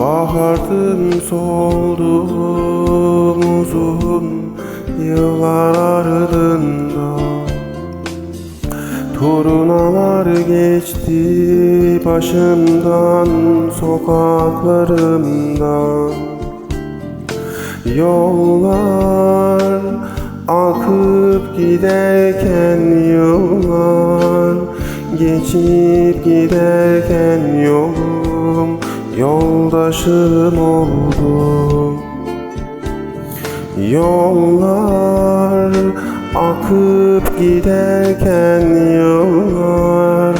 Ardın soldum uzun yıllar ardında. Turunalar geçti başımdan sokaklarımdan Yollar akıp giderken yıllar Geçip giderken yolum yoldaşım oldu. Yollar akıp giderken yıllar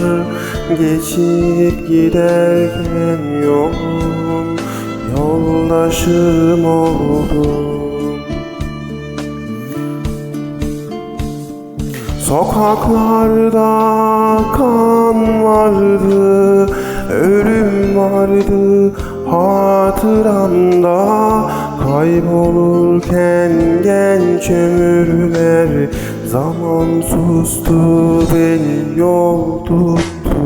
Geçip giderken yolum yoldaşım oldu. Sokaklarda kan vardı hatıramda Kaybolurken genç ömürler Zaman sustu beni yol tuttu.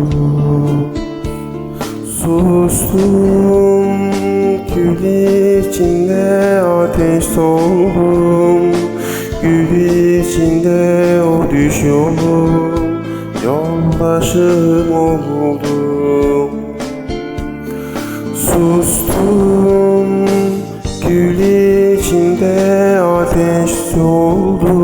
Sustum gül içinde ateş soldum. Gül içinde o düş yolum Yoldaşım oldum Sustum Gül içinde ateş soldum